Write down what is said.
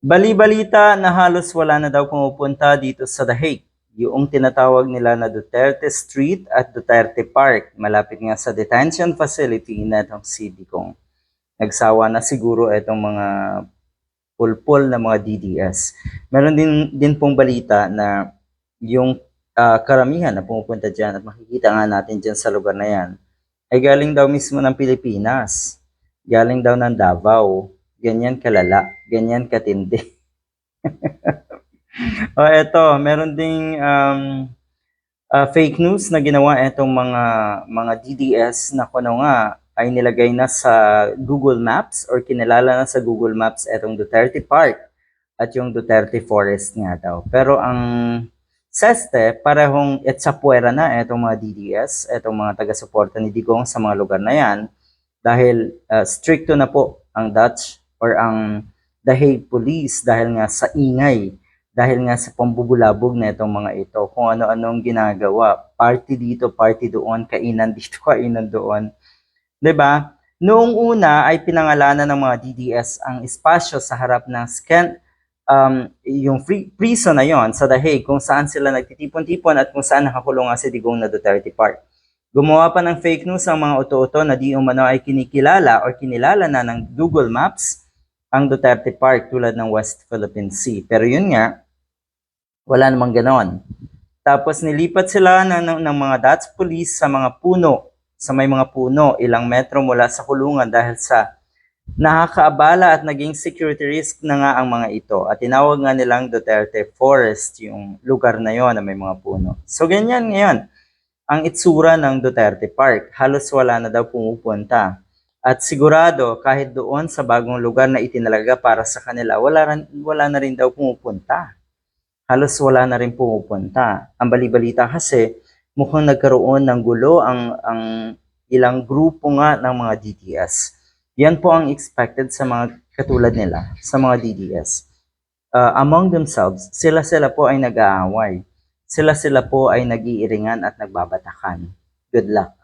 Bali-balita na halos wala na daw pumupunta dito sa The Hague. Yung tinatawag nila na Duterte Street at Duterte Park, malapit nga sa detention facility na itong city kong nagsawa na siguro itong mga pulpul na mga DDS. Meron din, din pong balita na yung ah, karamihan na pumupunta dyan at makikita nga natin dyan sa lugar na yan ay galing daw mismo ng Pilipinas. Galing daw ng Davao. Ganyan kalala. Ganyan katindi. o eto, meron ding um, ah, fake news na ginawa itong mga mga DDS na kuno nga ay nilagay na sa Google Maps or kinilala na sa Google Maps itong Duterte Park at yung Duterte Forest nga daw. Pero ang Seste, parehong etsapuera na itong mga DDS, itong mga taga-suporta ni Digong sa mga lugar na yan dahil uh, stricto na po ang Dutch or ang The Hague Police dahil nga sa ingay, dahil nga sa pambubulabog na itong mga ito, kung ano-anong ginagawa, party dito, party doon, kainan dito, kainan doon. ba? Noong una ay pinangalanan ng mga DDS ang espasyo sa harap ng scan um, yung free, prison na yon sa The Hague kung saan sila nagtitipon-tipon at kung saan nakakulong si Digong na Duterte Park. Gumawa pa ng fake news ang mga oto-oto na di umano ay kinikilala or kinilala na ng Google Maps ang Duterte Park tulad ng West Philippine Sea. Pero yun nga, wala namang ganon. Tapos nilipat sila ng, ng, mga Dutch police sa mga puno, sa may mga puno, ilang metro mula sa kulungan dahil sa nakakaabala at naging security risk na nga ang mga ito. At tinawag nga nilang Duterte Forest, yung lugar na yon na may mga puno. So ganyan ngayon, ang itsura ng Duterte Park. Halos wala na daw pumupunta. At sigurado, kahit doon sa bagong lugar na itinalaga para sa kanila, wala, wala na rin daw pumupunta. Halos wala na rin pumupunta. Ang balibalita kasi, mukhang nagkaroon ng gulo ang, ang ilang grupo nga ng mga DTS. Yan po ang expected sa mga katulad nila, sa mga DDS. Uh, among themselves, sila-sila po ay nag-aaway. Sila-sila po ay nag-iiringan at nagbabatakan. Good luck.